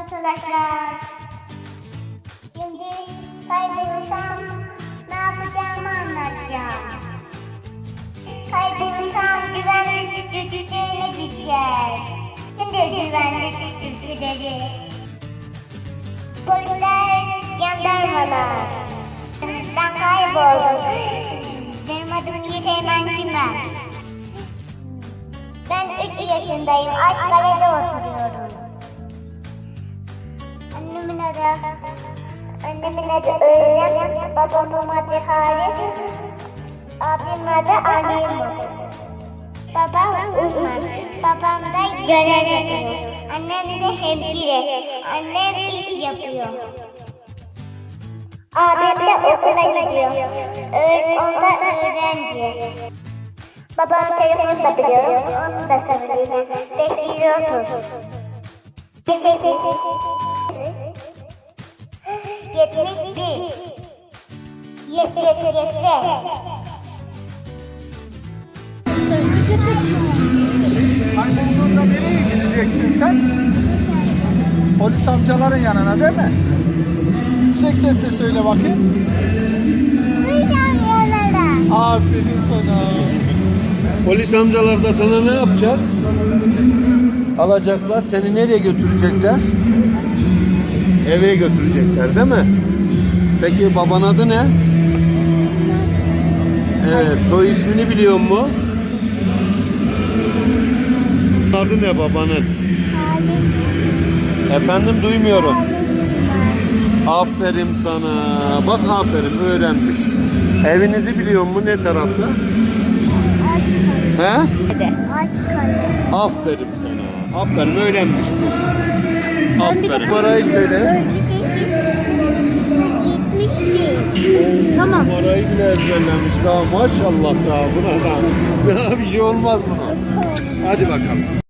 arkadaşlar. Şimdi kaybolursam ne yapacağımı anlatacağım. Kaybolursam güvenlik güçlüklerine gideceğiz. Şimdi güvenlik güçlükleri. Polisler, jandarmalar. Ben kayboldum. Benim adım Yiğit Eymen. Ben 3 yaşındayım. Aşkale'de oturuyorum. Zeynep Öğlen, babamın adı Halit, abim adı Alim. Babam uzman, babam da görev yapıyor. Annem de hemşire, annem iş yapıyor. Abim de okula gidiyor, Öğren, onda öğrenci. Babam telefonu da biliyor, onu da söylüyor. Bekliyor otur. Teşekkür ederim. 71 Yes yes yes yes Kaybolduğunda nereye gideceksin sen? Polis amcaların yanına değil mi? Yüksek sesle söyle bakayım. Aferin sana. Polis amcalar da sana ne yapacak? Alacaklar, seni nereye götürecekler? Eve götürecekler değil mi? Peki baban adı ne? Evet, soy ismini biliyor mu? Adı ne babanın? Efendim duymuyorum. Aferin sana. Bak aferin öğrenmiş. Evinizi biliyor mu ne tarafta? He? Aferin sana. Aferin öğrenmiş bu. Aferin. Numarayı söyle. Tamam. Numarayı bile ezberlemiş. Daha maşallah daha buna da. Daha bir şey olmaz buna. Hadi bakalım.